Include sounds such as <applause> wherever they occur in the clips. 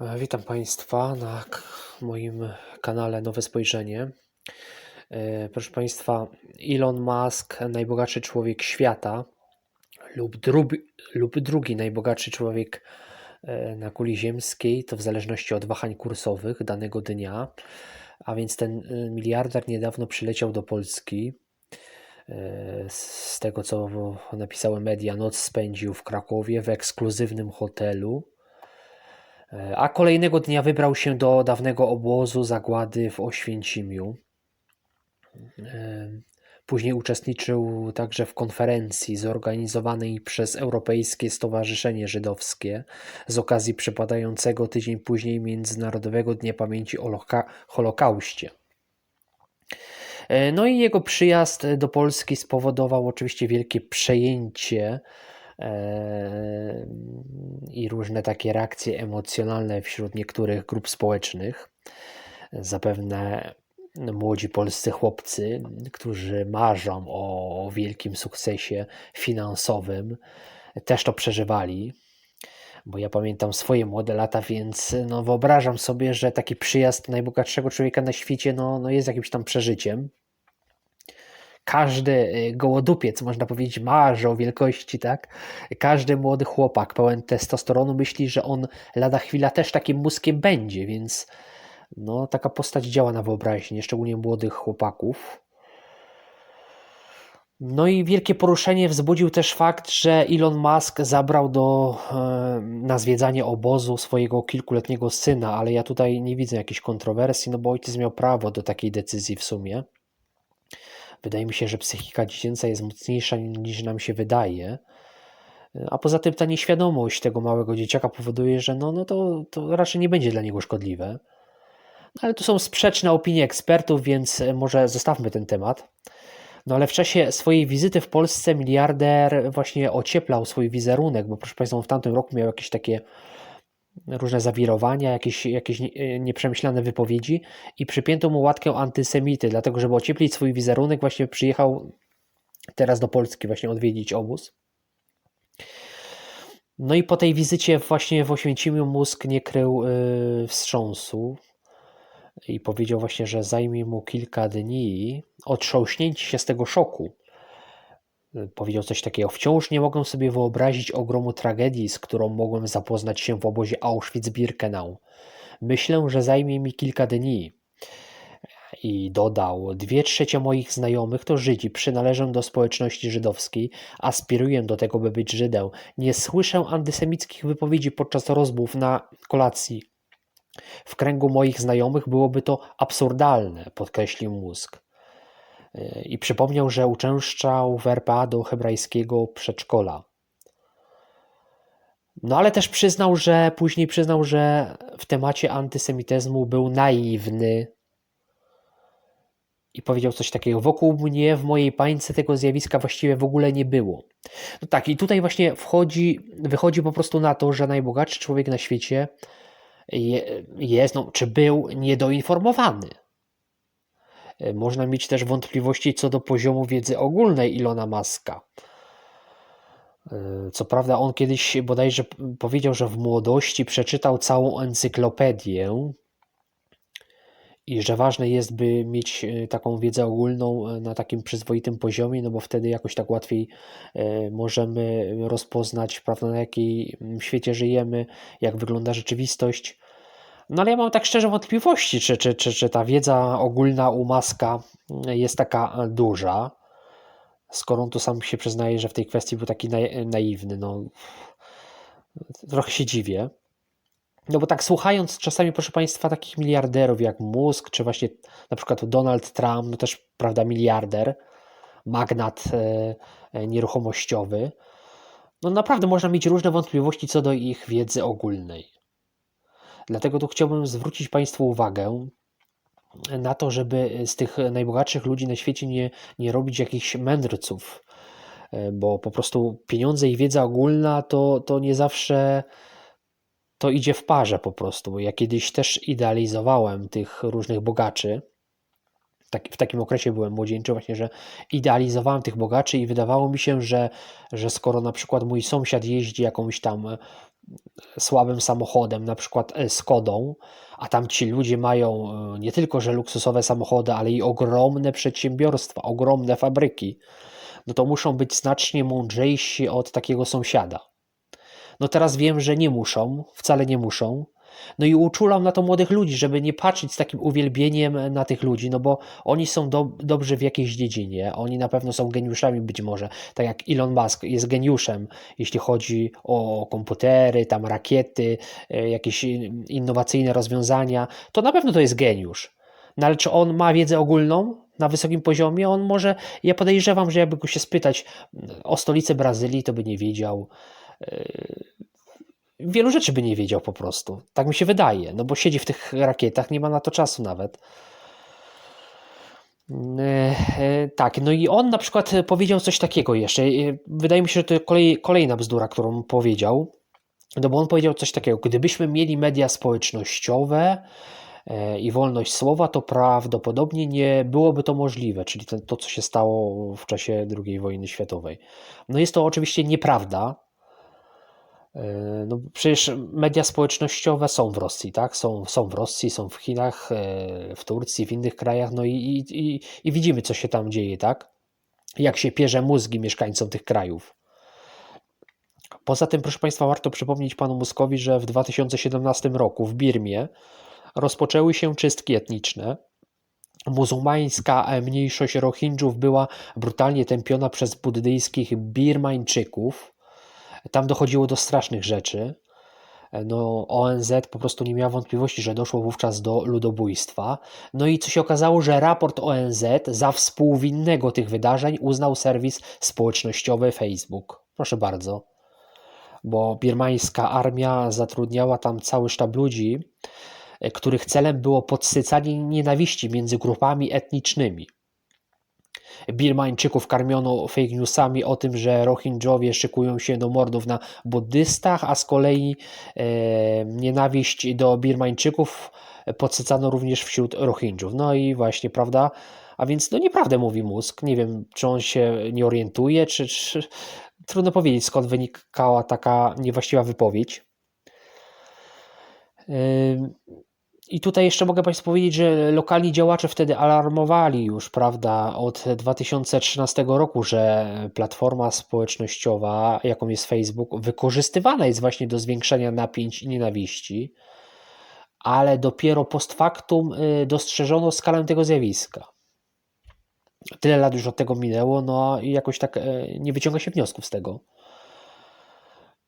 E, Witam Państwa na moim kanale Nowe Spojrzenie. E, Proszę Państwa, Elon Musk, najbogatszy człowiek świata, lub, drugi, lub drugi najbogatszy człowiek e, na kuli ziemskiej, to w zależności od wahań kursowych danego dnia. A więc ten miliarder niedawno przyleciał do Polski. Z tego co napisały media, noc spędził w Krakowie w ekskluzywnym hotelu. E, A kolejnego dnia wybrał się do dawnego obozu zagłady w Oświęcimiu. E, Później uczestniczył także w konferencji zorganizowanej przez Europejskie Stowarzyszenie Żydowskie z okazji przypadającego tydzień później Międzynarodowego Dnia Pamięci o Loka- Holokauście. E, No i jego przyjazd do Polski spowodował oczywiście wielkie przejęcie i różne takie reakcje emocjonalne wśród niektórych grup społecznych. Zapewne młodzi polscy chłopcy, którzy marzą o wielkim sukcesie finansowym, też to przeżywali. Bo ja pamiętam swoje młode lata, więc no wyobrażam sobie, że taki przyjazd najbogatszego człowieka na świecie no, no jest jakimś tam przeżyciem każdy y, gołodupiec, można powiedzieć, marzy o wielkości, tak? Każdy młody chłopak pełen testosteronu myśli, że on lada chwila też takim mózgiem będzie, więc no, taka postać działa na wyobraźnię, szczególnie młodych chłopaków. No i wielkie poruszenie wzbudził też fakt, że Elon Musk zabrał do, e, na zwiedzanie obozu swojego kilkuletniego syna, ale ja tutaj nie widzę jakiejś kontrowersji, no bo ojciec miał prawo do takiej decyzji w sumie. Wydaje mi się, że psychika dziecięca jest mocniejsza niż nam się wydaje. A poza tym ta nieświadomość tego małego dzieciaka powoduje, że no, no to, to raczej nie będzie dla niego szkodliwe. No ale tu są sprzeczne opinie ekspertów, więc może zostawmy ten temat. No ale w czasie swojej wizyty w Polsce miliarder właśnie ocieplał swój wizerunek, bo proszę Państwa, w tamtym roku miał jakieś takie różne zawirowania, jakieś, jakieś nie- nieprzemyślane wypowiedzi i przypięto mu łatkę antysemity, dlatego żeby ocieplić swój wizerunek właśnie przyjechał teraz do Polski właśnie odwiedzić obóz. No i po tej wizycie właśnie w Oświęcimiu mózg nie krył yy, wstrząsu i powiedział właśnie, że zajmie mu kilka dni otrząśnięcie się z tego szoku. Powiedział coś takiego: Wciąż nie mogę sobie wyobrazić ogromu tragedii, z którą mogłem zapoznać się w obozie Auschwitz-Birkenau. Myślę, że zajmie mi kilka dni. I dodał: Dwie trzecie moich znajomych to Żydzi, przynależę do społeczności żydowskiej, aspiruję do tego, by być Żydem. Nie słyszę antysemickich wypowiedzi podczas rozmów na kolacji. W kręgu moich znajomych byłoby to absurdalne, podkreślił mózg. Yy, I przypomniał, że uczęszczał w RPA do hebrajskiego przedszkola. No ale też przyznał, że później przyznał, że w temacie antysemityzmu był naiwny i powiedział coś takiego: Wokół mnie, w mojej pańce tego zjawiska właściwie w ogóle nie było. No tak, i tutaj właśnie wchodzi, wychodzi po prostu na to, że najbogatszy człowiek na świecie je, jest, no, czy był niedoinformowany. E, Można mieć też wątpliwości co do poziomu wiedzy ogólnej Ilona Maska. E, Co prawda, on kiedyś bodajże powiedział, że w młodości przeczytał całą encyklopedię i że ważne jest, by mieć e, taką wiedzę ogólną na takim przyzwoitym poziomie, no bo wtedy jakoś tak łatwiej możemy rozpoznać, prawda, na jakiej mm, świecie żyjemy, jak wygląda rzeczywistość. No ale ja mam tak szczerze wątpliwości, czy, czy, czy, czy ta wiedza ogólna u Maska jest taka duża, skoro on tu sam się przyznaje, że w tej kwestii był taki nai- naiwny. No, trochę się dziwię. No bo tak słuchając czasami, proszę Państwa, takich miliarderów jak Musk, czy właśnie na przykład Donald Trump, no też, prawda, miliarder, magnat e, e, nieruchomościowy, no naprawdę można mieć różne wątpliwości co do ich wiedzy ogólnej. Dlatego tu chciałbym zwrócić Państwu uwagę na to, żeby z tych najbogatszych ludzi na świecie nie, nie robić jakichś mędrców, e, bo po prostu pieniądze i wiedza ogólna to, to nie zawsze to idzie w parze po prostu. Ja kiedyś też idealizowałem tych różnych bogaczy. Tak, w takim okresie byłem młodzieńczy, właśnie, że idealizowałem tych bogaczy i wydawało mi się, że, że skoro na przykład mój sąsiad jeździ jakąś tam słabym samochodem, na przykład e, Skodą, a tam ci ludzie mają e, nie tylko, że luksusowe samochody, ale i ogromne przedsiębiorstwa, ogromne fabryki, no to muszą być znacznie mądrzejsi od takiego sąsiada. No teraz wiem, że nie muszą, wcale nie muszą. No i uczulam na to młodych ludzi, żeby nie patrzeć z takim uwielbieniem na tych ludzi, no bo oni są do, dobrzy w jakiejś dziedzinie, oni na pewno są geniuszami być może, tak jak Elon Musk jest geniuszem, jeśli chodzi o komputery, tam rakiety, e, jakieś innowacyjne rozwiązania, to na pewno to jest geniusz. No ale czy on ma wiedzę ogólną na wysokim poziomie? On może, ja podejrzewam, że jakby go się spytać o stolicę Brazylii, to by nie wiedział wielu rzeczy by nie wiedział po prostu. Tak mi się wydaje, no bo siedzi w tych rakietach, nie ma na to czasu nawet. E, e, tak, no i on na przykład powiedział coś takiego jeszcze. E, wydaje mi się, że to kolej, kolejna bzdura, którą powiedział. No bo on powiedział coś takiego: gdybyśmy mieli media społecznościowe i wolność słowa, to prawdopodobnie nie byłoby to możliwe, czyli to, co się stało w czasie II wojny światowej. No jest to oczywiście nieprawda, no przecież media społecznościowe są w Rosji, tak? Są, są w Rosji, są w Chinach, e, w Turcji, w innych krajach, no i, i, i widzimy, co się tam dzieje, tak? Jak się pierze mózgi mieszkańcom tych krajów. Poza tym, proszę Państwa, warto przypomnieć panu Muskowi, że w 2017 roku w Birmie rozpoczęły się czystki etniczne. Muzułmańska mniejszość Rohingjów była brutalnie tępiona przez buddyjskich Birmańczyków tam dochodziło do strasznych rzeczy. No, ONZ po prostu nie miała wątpliwości, że doszło wówczas do ludobójstwa. No i co się okazało, że raport ONZ za współwinnego tych wydarzeń uznał serwis społecznościowy Facebook. Proszę bardzo. Bo birmańska armia zatrudniała tam cały sztab ludzi, których celem było podsycanie nienawiści między grupami etnicznymi. Birmańczyków karmiono fake newsami o tym, że Rohingyowie szykują się do mordów na buddystach, a z kolei e, nienawiść do Birmańczyków podsycano również wśród Rohingyów. No i właśnie, prawda? A więc no nieprawdę mówi mózg. Nie wiem, czy on się nie orientuje, czy, czy... trudno powiedzieć skąd wynikała taka niewłaściwa wypowiedź. I tutaj jeszcze mogę Państwu powiedzieć, że lokalni działacze wtedy alarmowali już, prawda, od 2013 roku, że platforma społecznościowa, jaką jest Facebook, wykorzystywana jest właśnie do zwiększania napięć i nienawiści, ale dopiero post factum y, dostrzeżono skalę tego zjawiska. Tyle lat już od tego minęło, no i jakoś tak y, nie wyciąga się wniosków z tego.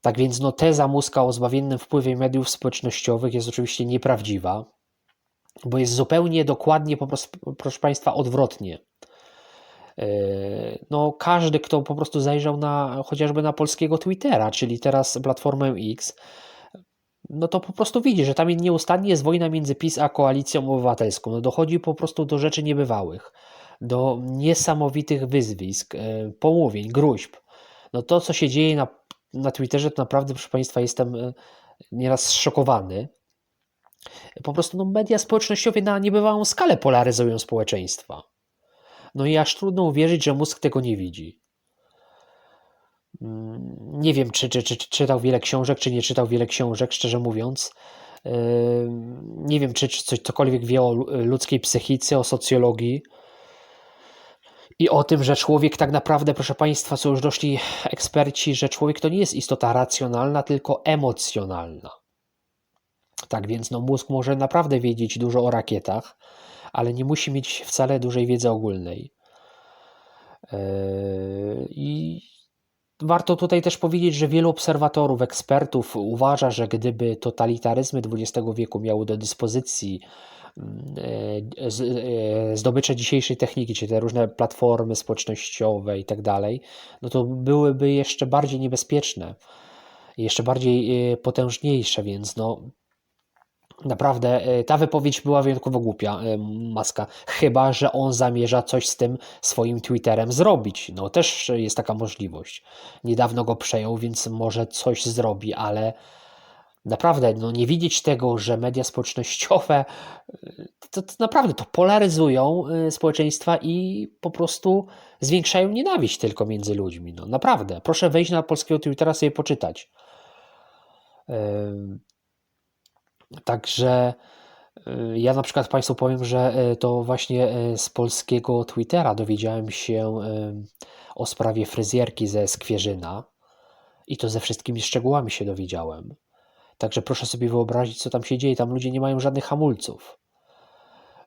Tak więc no, teza Muska o zbawiennym wpływie mediów społecznościowych jest oczywiście nieprawdziwa, bo jest zupełnie dokładnie, po prostu, proszę Państwa, odwrotnie. E, no, każdy, kto po prostu zajrzał na chociażby na polskiego Twittera, czyli teraz platformę X, no to po prostu widzi, że tam nieustannie jest wojna między PiS a koalicją obywatelską. No dochodzi po prostu do rzeczy niebywałych, do niesamowitych wyzwisk, e, pomówień, gruźb. No to, co się dzieje na na Twitterze, to naprawdę, proszę Państwa, jestem e, nieraz zszokowany. Po prostu no, media społecznościowe na niebywałą skalę polaryzują społeczeństwa. No i aż trudno uwierzyć, że mózg tego nie widzi. Mm, nie wiem, czy, czy, czy, czy czytał wiele książek, czy nie czytał wiele książek, szczerze mówiąc. E, nie wiem, czy, czy coś, cokolwiek wie o ludzkiej psychice, o socjologii i o tym, że człowiek tak naprawdę, proszę Państwa, co już doszli eksperci, że człowiek to nie jest istota racjonalna, tylko emocjonalna. Tak więc no, mózg może naprawdę wiedzieć dużo o rakietach, ale nie musi mieć wcale dużej wiedzy ogólnej. Yy, I warto tutaj też powiedzieć, że wielu obserwatorów, ekspertów uważa, że gdyby totalitaryzmy XX wieku miały do dyspozycji zdobycze dzisiejszej techniki, czyli te różne platformy społecznościowe i tak dalej, no to byłyby jeszcze bardziej niebezpieczne, jeszcze bardziej e, potężniejsze, więc no Naprawdę ta wypowiedź była wyjątkowo głupia, Maska. Chyba, że on zamierza coś z tym swoim Twitterem zrobić. No też jest taka możliwość. Niedawno go przejął, więc może coś zrobi, ale naprawdę no, nie widzieć tego, że media społecznościowe to, to, naprawdę to polaryzują y, społeczeństwa i po prostu zwiększają nienawiść tylko między ludźmi. No, naprawdę. Proszę wejść na polskiego Twittera sobie poczytać. Także y, ja na przykład Państwu powiem, że y, to właśnie y, z polskiego Twittera dowiedziałem się o sprawie fryzjerki ze Skwierzyna i to ze wszystkimi szczegółami się dowiedziałem. Także proszę sobie wyobrazić, co tam się dzieje. Tam ludzie nie mają żadnych hamulców.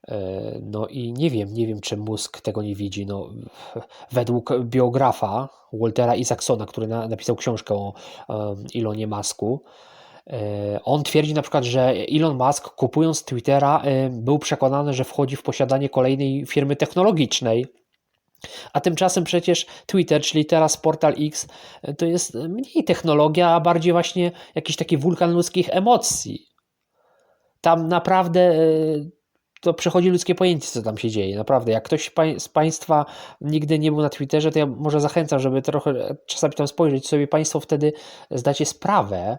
E, No i nie wiem, nie wiem, czy mózg tego nie widzi. No, <laughs> według biografa Waltera Isaacsona, który na, napisał książkę o um, Elonie Musku, e, on twierdzi na przykład, że Elon Musk kupując Twittera e, był przekonany, że wchodzi w posiadanie kolejnej firmy technologicznej. A tymczasem przecież Twitter, czyli teraz Portal X, e, to jest mniej technologia, a bardziej właśnie jakiś taki wulkan ludzkich emocji. Tam naprawdę e, to przechodzi ludzkie pojęcie, co tam się dzieje. Naprawdę, jak ktoś z Państwa nigdy nie był na Twitterze, to ja może zachęcam, żeby trochę czasami tam spojrzeć, sobie Państwo wtedy zdacie sprawę,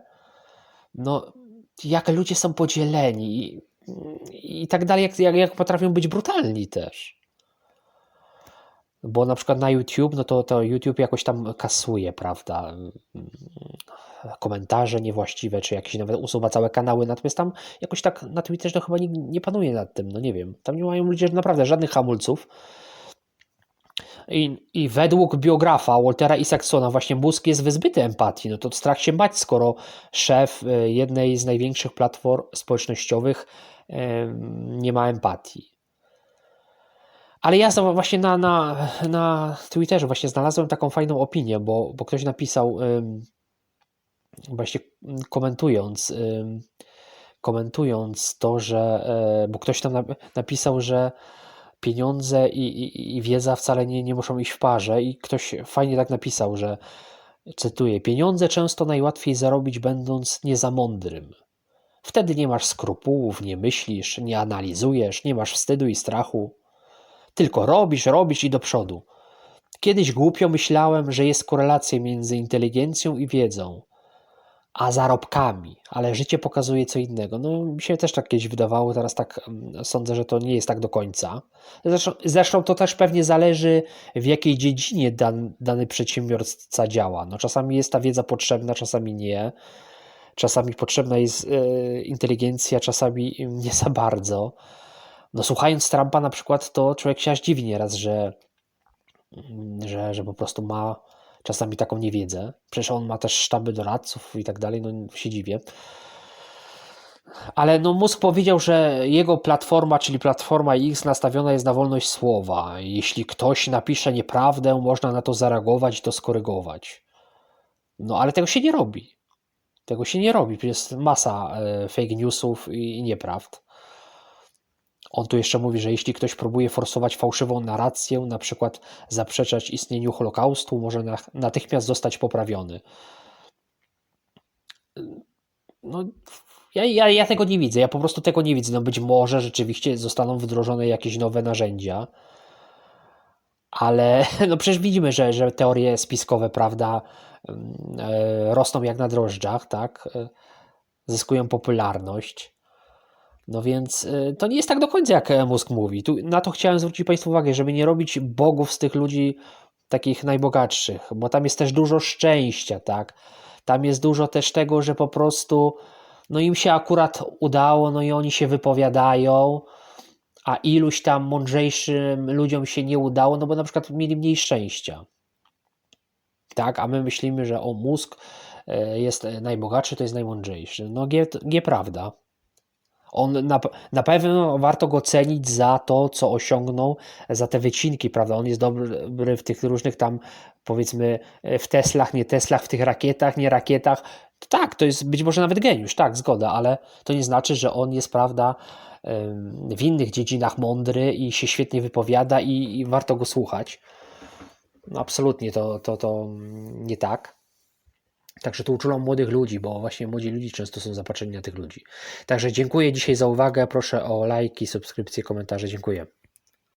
no, jak ludzie są podzieleni i, i tak dalej, jak, jak, jak potrafią być brutalni też. Bo na przykład na YouTube, no to, to YouTube jakoś tam kasuje, prawda? Komentarze niewłaściwe, czy jakieś nawet usuwa całe kanały. Natomiast tam jakoś tak na Twitterze to chyba nikt nie panuje nad tym, no nie wiem. Tam nie mają ludzie naprawdę żadnych hamulców. I, I według biografa Waltera Isaacsona właśnie mózg jest wyzbyty empatii. No to strach się bać, skoro szef y, jednej z największych platform społecznościowych nie ma empatii. Ale ja właśnie na, na, na Twitterze właśnie znalazłem taką fajną opinię, bo, bo ktoś napisał ym, właśnie komentując ym, komentując to, że e, bo ktoś tam nap- napisał, że pieniądze i, i, i wiedza wcale nie, nie muszą iść w parze i ktoś fajnie tak napisał, że cytuję, pieniądze często najłatwiej zarobić będąc nie za mądrym. Wtedy nie masz skrupułów, nie myślisz, nie analizujesz, nie masz wstydu i strachu. Tylko robisz, robisz i do przodu. Kiedyś głupio myślałem, że jest korelacja między inteligencją i wiedzą, a zarobkami, ale życie pokazuje co innego. No, mi się też tak kiedyś wydawało, teraz tak mm, sądzę, że to nie jest tak do końca. Zresztą, zresztą to też pewnie zależy, w jakiej dziedzinie dan, dany przedsiębiorca działa. No, czasami jest ta wiedza potrzebna, czasami nie. Czasami potrzebna jest e, inteligencja, czasami nie za bardzo. No, słuchając Trumpa na przykład, to człowiek się aż dziwi nieraz, że, że, że po prostu ma czasami taką niewiedzę. Przecież on ma też sztaby doradców i tak dalej, no się dziwię. Ale no mózg powiedział, że jego platforma, czyli platforma X nastawiona jest na wolność słowa. Jeśli ktoś napisze nieprawdę, można na to zareagować i to skorygować. No ale tego się nie robi. Tego się nie robi. Przecież jest masa e, fake newsów i nieprawd. On tu jeszcze mówi, że jeśli ktoś próbuje forsować fałszywą narrację, na przykład zaprzeczać istnieniu Holokaustu, może na, natychmiast zostać poprawiony. No, ja, ja, ja tego nie widzę, ja po prostu tego nie widzę. No być może rzeczywiście zostaną wdrożone jakieś nowe narzędzia, ale <laughs> no przecież widzimy, że, że teorie spiskowe, prawda, mm, e, rosną jak na drożdżach, tak, e, zyskują popularność. No więc y, to nie jest tak do końca, jak mózg mówi. Tu, na to chciałem zwrócić Państwu uwagę, żeby nie robić bogów z tych ludzi takich najbogatszych, bo tam jest też dużo szczęścia, tak? Tam jest dużo też tego, że po prostu no im się akurat udało, no i oni się wypowiadają, a iluś tam mądrzejszym ludziom się nie udało, no bo na przykład mieli mniej szczęścia. Tak, a my myślimy, że o mózg e, jest najbogatszy, to jest najmądrzejszy. No, G, G prawda. On na, na pewno warto go cenić za to, co osiągnął, za te wycinki, prawda? On jest dobry w tych różnych tam, powiedzmy, w Teslach, nie Teslach, w tych rakietach, nie rakietach. Tak, to jest być może nawet geniusz, tak, zgoda, ale to nie znaczy, że on jest, prawda, w innych dziedzinach mądry i się świetnie wypowiada i, i warto go słuchać. No, absolutnie to, to, to nie tak. Także tu uczulam młodych ludzi, bo właśnie młodzi ludzie często są zapatrzeni na tych ludzi. Także dziękuję dzisiaj za uwagę. Proszę o lajki, subskrypcje, komentarze. Dziękuję.